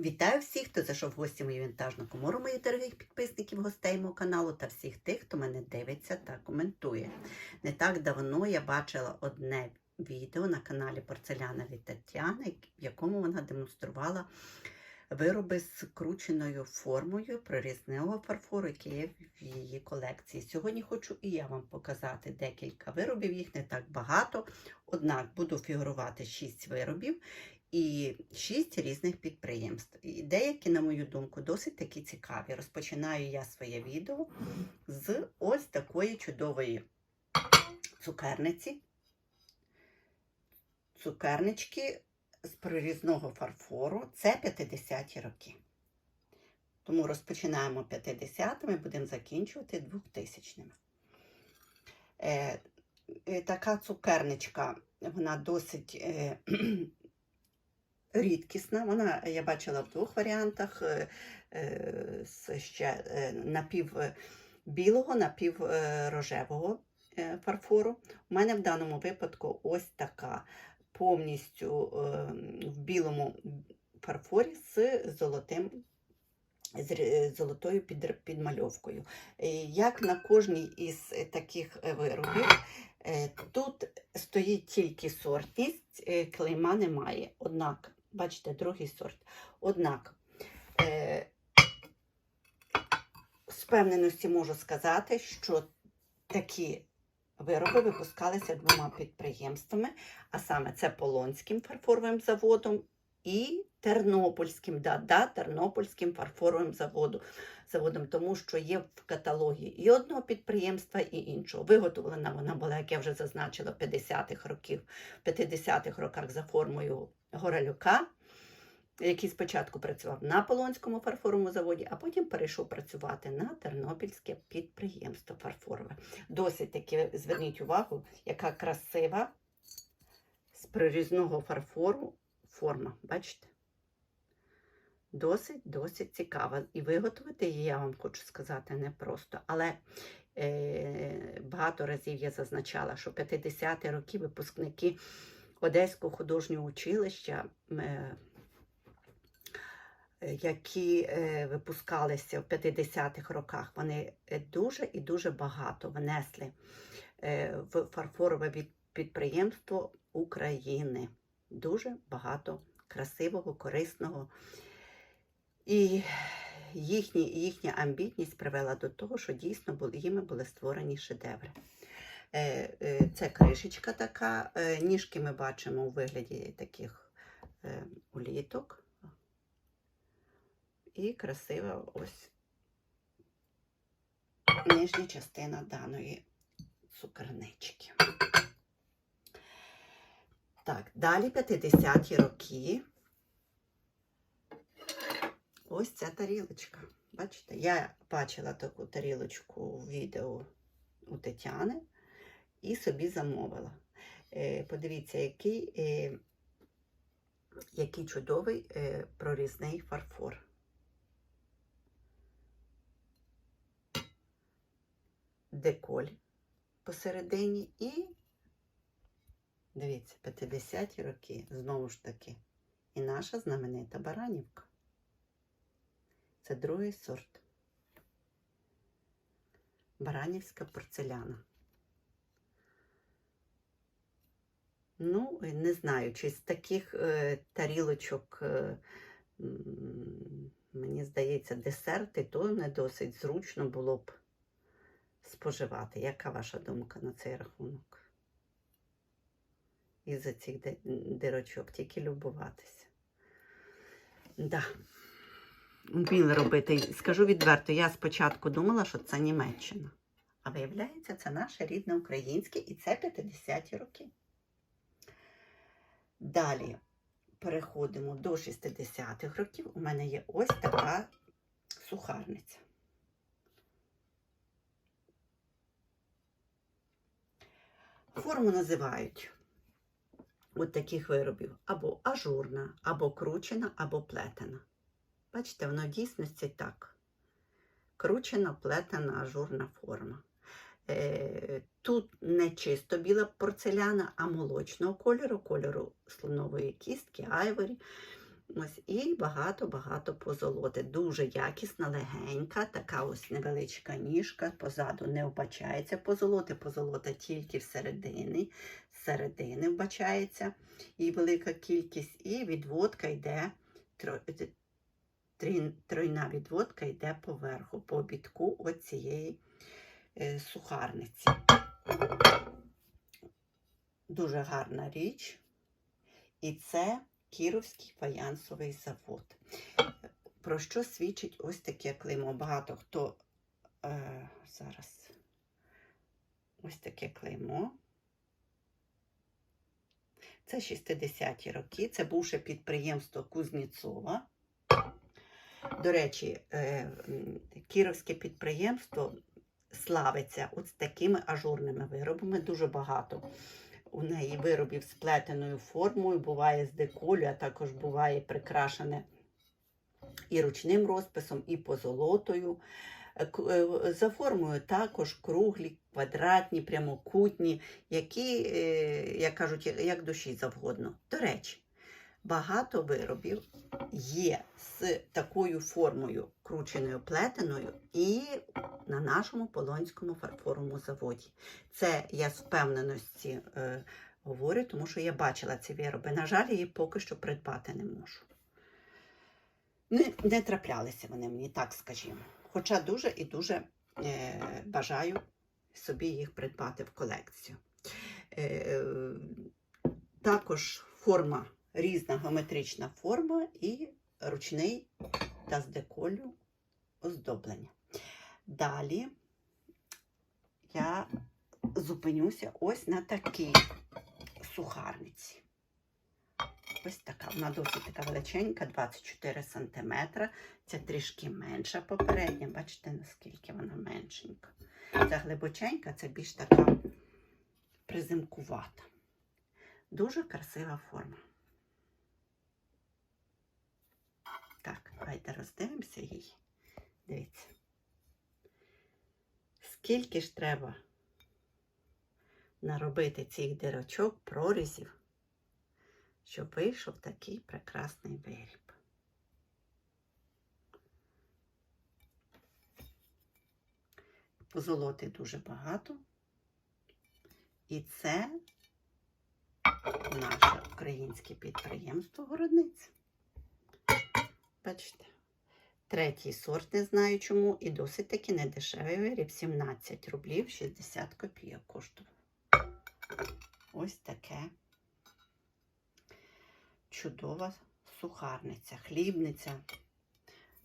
Вітаю всіх, хто зайшов в гості мою вінтажну комору, моїх дорогих підписників, гостей мого каналу та всіх тих, хто мене дивиться та коментує. Не так давно я бачила одне відео на каналі Порцеляна від Тетяни, в якому вона демонструвала вироби з крученою формою прорізного фарфору, який є в її колекції. Сьогодні хочу і я вам показати декілька виробів, їх не так багато, однак буду фігурувати 6 виробів і шість різних підприємств. І деякі, на мою думку, досить такі цікаві. Розпочинаю я своє відео з ось такої чудової цукерниці. Цукернички з прорізного фарфору. Це 50-ті роки. Тому розпочинаємо 50-ми, будемо закінчувати 2000-ми. Е, е, така цукерничка, вона досить е, рідкісна. Вона я бачила в двох варіантах е, е, з ще е, напів білого, напів е, е, фарфору. У мене в даному випадку ось така повністю е, в білому фарфорі з золотим. З золотою підмальовкою. Е, Як на кожній із таких е, виробів, е, тут стоїть тільки сортність, е, клейма немає. Однак, бачите, другий сорт. Однак, е, з певненості можу сказати, що такі вироби випускалися двома підприємствами, а саме це Полонським фарфоровим заводом і Тернопільським, да, да, Тернопільським фарфоровим заводом, заводом, тому що є в каталогі і одного підприємства, і іншого. Виготовлена вона була, як я вже зазначила, 50-х років, в 50-х роках за формою Горалюка, який спочатку працював на Полонському фарфоровому заводі, а потім перейшов працювати на Тернопільське підприємство фарфорове. Досить таки, зверніть увагу, яка красива з прорізного фарфору форма. Бачите? Досить, досить цікава. І виготовити її, я вам хочу сказати, непросто. Але е, багато разів я зазначала, що 50-ті роки випускники Одеського художнього училища, е, які е, випускалися в 50-х роках, вони е, дуже і дуже багато внесли е, в фарфорове підприємство України. Дуже багато красивого, корисного. І їхні, їхня амбітність привела до того, що дійсно були, їми були створені шедеври. Е, е, Це кришечка така. е, Ніжки ми бачимо у вигляді таких уліток. І красива ось нижня частина даної цукернички. Так, далі 50-ті роки. Ось ця тарілочка. Бачите, я бачила таку тарілочку у відео у Тетяни і собі замовила. Е, подивіться, який, е, який чудовий е, прорізний фарфор. Деколь посередині і Дивіться, 50-ті роки, знову ж таки, і наша знаменита Баранівка. Це другий сорт. Баранівська порцеляна. Ну, не знаю, чи з таких е, тарілочок, е, мені здається, десерти, то не досить зручно було б споживати. Яка ваша думка на цей рахунок? Із-за цих дирочок, тільки любуватися. Да. Вміли робити. Скажу відверто, я спочатку думала, що це Німеччина. А виявляється, це наше рідне українське і це 50-ті роки. Далі переходимо до 60-х років. У мене є ось така сухарниця. Форму називають от таких виробів або ажурна, або кручена, або плетена. Бачите, воно в дійсності так. Кручена, плетена, ажурна форма. Е, тут не чисто біла порцеляна, а молочного кольору, кольору слонової кістки, айворі. Ось і багато-багато позолоти. Дуже якісна, легенька, така ось невеличка ніжка. Позаду не вбачається позолоти, позолота тільки всередині, зсередини вбачається і велика кількість, і відводка йде, тройна відводка йде поверху, по обідку оцієї е, сухарниці. Дуже гарна річ. І це Кіровський фаянсовий завод. Про що свідчить ось таке клеймо? Багато хто е, зараз ось таке клеймо. Це 60-ті роки. Це бувше підприємство Кузнєцова. До речі, е, Кіровське підприємство славиться от такими ажурними виробами. Дуже багато у неї виробів з плетеною формою, буває з деколю, а також буває прикрашене і ручним розписом, і позолотою. Е, е, За формою також круглі, квадратні, прямокутні, які, е, як кажуть, як душі завгодно. До речі, багато виробів є з такою формою крученою плетеною і на нашому Полонському фарфоровому заводі. Це я з впевненості е, говорю, тому що я бачила ці вироби. На жаль, її поки що придбати не можу. Не, не траплялися вони мені, так скажімо. Хоча дуже і дуже е, бажаю собі їх придбати в колекцію. Е, також форма, різна геометрична форма і ручний та з деколю оздоблення. Далі я зупинюся ось на такій сухарниці. Ось така. Вона досить така величенька, 24 см. Це трішки менша попередня. Бачите, наскільки вона меншенька. Ця глибоченька, це більш така призимкувата. Дуже красива форма. Давайте роздивимося її. Дивіться. Скільки ж треба наробити цих дирочок, прорізів, щоб вийшов такий прекрасний виріб. Позолоти дуже багато. І це наше українське підприємство Городниця. Бачите? Третій сорт, не знаю чому, і досить таки недешевий виріб. 17 рублів 60 копійок коштував. Ось таке чудова сухарниця, хлібниця.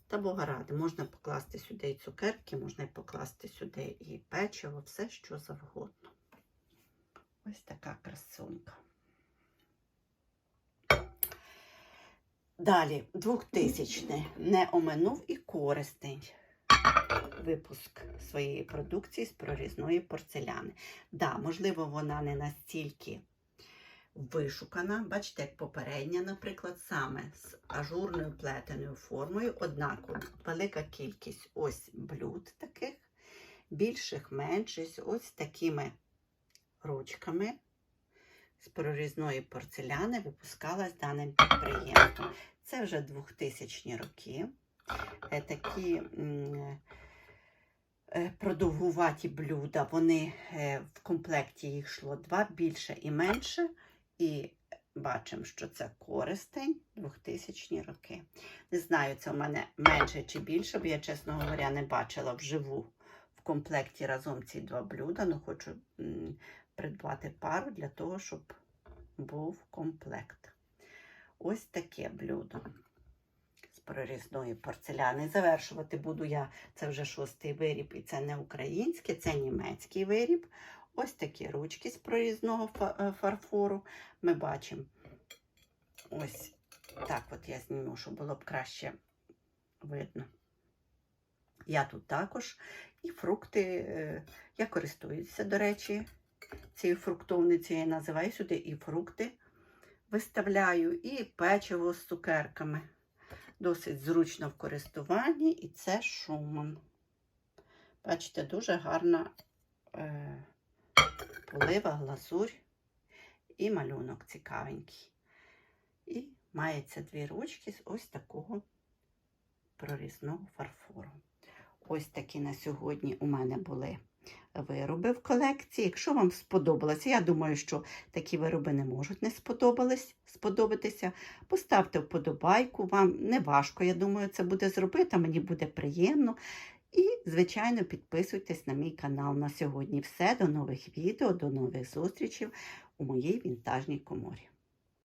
Та Бога ради, можна покласти сюди і цукерки, можна покласти сюди і печиво, все що завгодно. Ось така красунька. Далі, 2000 не оминув і користень. Випуск своєї продукції з прорізної порцеляни. Да, можливо, вона не настільки вишукана. Бачите, як попередня, наприклад, саме з ажурною плетеною формою, однаково велика кількість ось блюд таких, більших, менших, ось такими ручками з прорізної порцеляни випускалась даним підприємством. Це вже 2000 роки. Е, Такі е, продовгуваті блюда, вони е, в комплекті їх йшло два більше і менше. І бачимо, що це користень 2000 роки. Не знаю, це у мене менше чи більше, бо я, чесно говоря, не бачила вживу в комплекті разом ці два блюда. Ну, хочу придбати пару для того, щоб був комплект. Ось таке блюдо з прорізної порцеляни. Завершувати буду я, це вже шостий виріб, і це не український, це німецький виріб. Ось такі ручки з прорізного е, фарфору. Ми бачимо ось так от я зніму, щоб було б краще видно. Я тут також і фрукти, е, я користуюся, до речі, цією фруктовницею я називаю сюди і фрукти виставляю, і печиво з цукерками. Досить зручно в користуванні, і це шуман. Бачите, дуже гарна е, полива, глазурь і малюнок цікавенький. І мається дві ручки з ось такого прорізного фарфору. Ось такі на сьогодні у мене були вироби в колекції. Якщо вам сподобалося, я думаю, що такі вироби не можуть не сподобатися. Поставте вподобайку, вам не важко, я думаю, це буде зробити, мені буде приємно. І, звичайно, підписуйтесь на мій канал. На сьогодні все. До нових відео, до нових зустрічей у моїй вінтажній коморі.